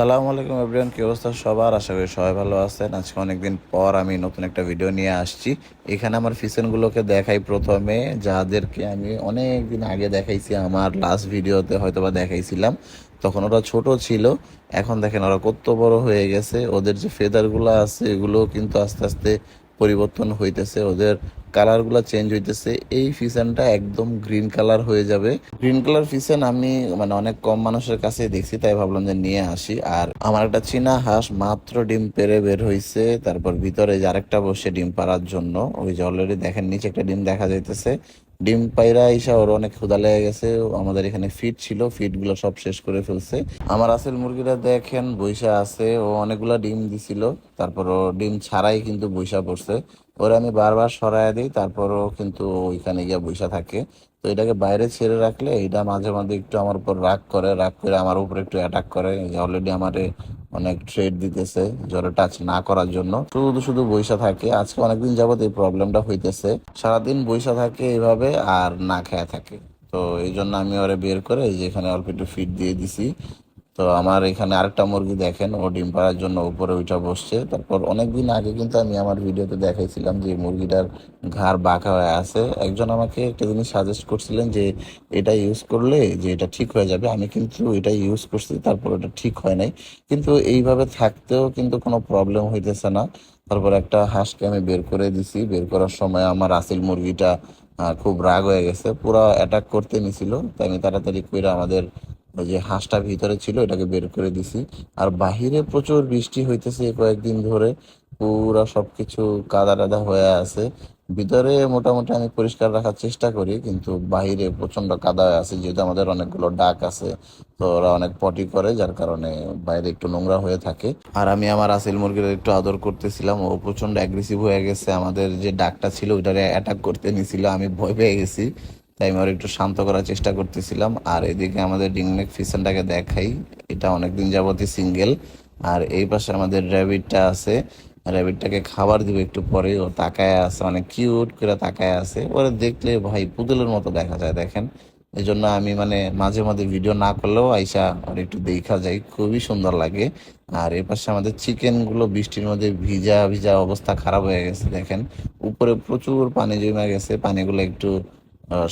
আসসালামু আলাইকুম এভরিওয়ান, কি অবস্থা সবার? আশা করি সবাই ভালো আছেন। আজকে অনেকদিন পর আমি নতুন একটা ভিডিও নিয়ে আসছি। এখানে আমার ফিসেনগুলোকে দেখাই প্রথমে, যাদেরকে আমি অনেক দিন আগে দেখাইছি, আমার লাস্ট ভিডিওতে হয়তো বা দেখাইছিলাম। তখন ওরা ছোট ছিল, এখন দেখেন ওরা কত বড় হয়ে গেছে। ওদের যে ফেদারগুলো আছে, এগুলো কিন্তু আস্তে আস্তে পরিবর্তন হইতেছে, ওদের কালারগুলো চেঞ্জ হইতেছে, এই ফিসানটা একদম গ্রিন কালার হয়ে যাবে। গ্রিন কালার ফিসান আমি মানে অনেক কম মানুষের কাছে দেখছি, তাই ভাবলাম যে নিয়ে আসি। আর আমার একটা চীনা হাঁস মাত্র ডিম পেরে বের হইছে, তারপর ভিতরে যে আরেকটা বসে ডিম পাড়ার জন্য, ওই যে অলরেডি দেখেন, নিচে একটা ডিম দেখা যাইতেছে। ডিম পাইরা আইসা ওর অনেক ক্ষুদা লেগে গেছে আমাদের এখানে ফিট ছিল ফিটগুলো সব শেষ করে ফেলছে। আমার আসল মুরগিটা দেখেন, বৈশা আছে, ও অনেকগুলা ডিম দিছিল, তারপর ও ডিম ছাড়াই কিন্তু বৈশা পড়ছে। ওরা আমি বারবার সরায় দিই তারপরও কিন্তু ওইখানে গিয়ে বৈশা থাকে। তো এটাকে বাইরে ছেড়ে রাখলে এটা মাঝে মাঝে একটু আমার উপর রাগ করে রাগ করে আমার উপর একটু অ্যাটাক করে। অলরেডি আমারে অনেক ট্রেড দিতেছে জ্বরে টাচ না করার জন্য। শুধু শুধু বৈশা থাকে। আজকে অনেকদিন যাবত এই প্রবলেমটা হইতেছে। সারাদিন বৈশা থাকে এইভাবে আর না খেয়া থাকে। তো এই জন্য আমি ওরে বের করে এই যে এখানে অল্প একটু ফিট দিয়ে দিছি। তো আমার এখানে আরেকটা মুরগি দেখেন, ও ডিম পাড়ার জন্য উপরে ওইটা বসছে। তারপর অনেকদিন আগে কিন্তু আমি আমার ভিডিওতে দেখাইছিলাম যে মুরগিটার ঘাড় বাঁকা হয়ে আছে। একজন আমাকে একটা জিনিস সাজেস্ট করছিলেন যে এটা ইউজ করলে যে এটা ঠিক হয়ে যাবে। আমি কিন্তু এটা ইউজ করছি, তারপর এটা ঠিক হয় নাই। কিন্তু এইভাবে থাকতেও কিন্তু কোনো প্রবলেম হইতেছে না। তারপর একটা হাঁসকে আমি বের করে দিছি। বের করার সময় আমার আসিল মুরগিটা খুব রাগ হয়ে গেছে। পুরো অ্যাটাক করতে নিছিল। তাই আমি তাড়াতাড়ি করে আমাদের ওই যে হাঁসটা ভিতরে ছিল, এটাকে বের করে দিছি। আর বাহিরে প্রচুর বৃষ্টি হইতেছে কয়েকদিন ধরে। পুরা সবকিছু কাদা টাদা হয়ে আছে। ভিতরে মোটামুটি আমি পরিষ্কার রাখার চেষ্টা করি, কিন্তু বাহিরে প্রচণ্ড কাদা হয়ে আছে। যেহেতু আমাদের অনেকগুলো ডাক আছে, তো ওরা অনেক পটি করে, যার কারণে বাইরে একটু নোংরা হয়ে থাকে। আর আমি আমার আসিল মুরগির একটু আদর করতেছিলাম। ও প্রচণ্ড অ্যাগ্রেসিভ হয়ে গেছে। আমাদের যে ডাকটা ছিল, ওইটারে অ্যাটাক করতে নিছিল। আমি ভয় পেয়ে গেছি। তাই আমি একটু শান্ত করার চেষ্টা করতেছিলাম। আর এদিকে আমাদের ডিংনেক ফিশনটাকে দেখাই। এটা অনেকদিন যাবতই সিঙ্গেল। আর এই পাশে আমাদের র্যাবিটটা আছে। র্যাবিটটাকে খাবার দিব একটু পরে। ও তাকায় আছে, অনেক কিউট করে তাকায় আছে। ওরা দেখলে ভাই পুতুলের মতো দেখা যায়, দেখেন। এই জন্য আমি মানে মাঝে মাঝে ভিডিও না করলেও আইসা আর একটু দেখা যায়। খুবই সুন্দর লাগে। আর এর পাশে আমাদের চিকেনগুলো বৃষ্টির মধ্যে ভিজা ভিজা অবস্থা খারাপ হয়ে গেছে, দেখেন। উপরে প্রচুর পানি জমে গেছে। পানিগুলো একটু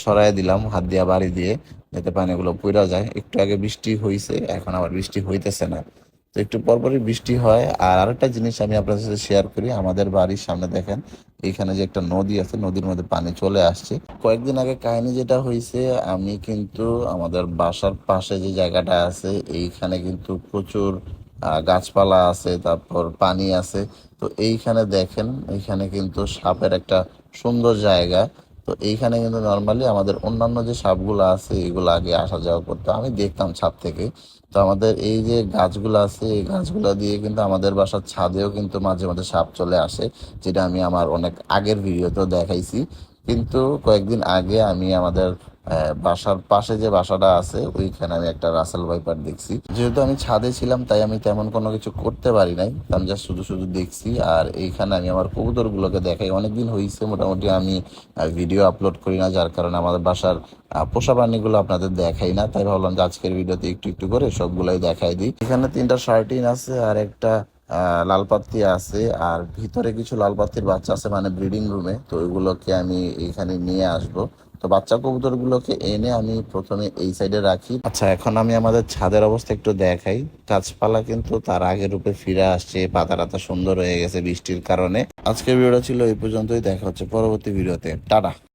সরায় দিলাম, হাত দিয়া বাড়ি দিয়ে যাতে পানিগুলো পুরা যায়। একটু আগে বৃষ্টি হইছে, এখন আবার বৃষ্টি হইতেছে না। তো একটু পরপরই বৃষ্টি হয়। আর আরেকটা জিনিস আমি আপনাদের সাথে শেয়ার করি, আমাদের বাড়ির সামনে দেখেন এইখানে যে একটা নদী আছে, নদীর মধ্যে পানি চলে আসছে। কয়েকদিন আগে কাহিনী যেটা হয়েছে আমি কিন্তু আমাদের বাসার পাশে যে জায়গাটা আছে, এইখানে কিন্তু প্রচুর গাছপালা আছে, তারপর পানি আছে। তো এইখানে দেখেন এইখানে কিন্তু সাপের একটা সুন্দর জায়গা। তো এইখানে কিন্তু নর্মালি আমাদের অন্যান্য যে সাপগুলো আছে, এগুলো আগে আসা যাওয়া করতো। আমি দেখতাম ছাদ থেকে। তো আমাদের এই যে গাছগুলো আছে, এই গাছগুলো দিয়ে কিন্তু আমাদের বাসার ছাদেও কিন্তু মাঝে মাঝে সাপ চলে আসে, যেটা আমি আমার অনেক আগের ভিডিওতেও দেখাইছি। কিন্তু কয়েকদিন আগে আমি আমাদের বাসার পাশে যে বাসাটা আছে, ওইখানে আমি একটা রাসেল ভাইপার দেখছি। যেহেতু আমি ছাদে ছিলাম, তাই আমি তেমন কোনো কিছু করতে পারি নাই। আমি জাস্ট শুধু শুধু দেখছি। আর এইখানে আমি আমার কবুতরগুলোকে দেখাই। অনেকদিন হয়েছে মোটামুটি আমি ভিডিও আপলোড করি না, যার কারণে আমাদের বাসার পোষা প্রাণীগুলো আপনাদের দেখাই না। তাই ভাবলাম যে আজকের ভিডিওতে একটু একটু করে সবগুলাই দেখাই দিই। এখানে তিনটা শার্টিন আছে, আর একটা আহ, লাল পাত্তি আছে আর ভিতরে কিছু লাল পাত্তির বাচ্চা আছে মানে ব্রিডিং রুমে তো ওইগুলোকে আমি এখানে নিয়ে আসব। তো বাচ্চা কবুতর গুলোকে এনে আমি প্রথমে এই সাইডে রাখি। আচ্ছা এখন আমি আমাদের ছাদের অবস্থা একটু দেখাই। গাছপালা কিন্তু তার আগের রূপে ফিরে আসছে পাতা টাতা সুন্দর হয়ে গেছে বৃষ্টির কারণে। আজকের ভিডিওটা ছিল এই পর্যন্তই দেখা হচ্ছে পরবর্তী ভিডিওতে। টাটা!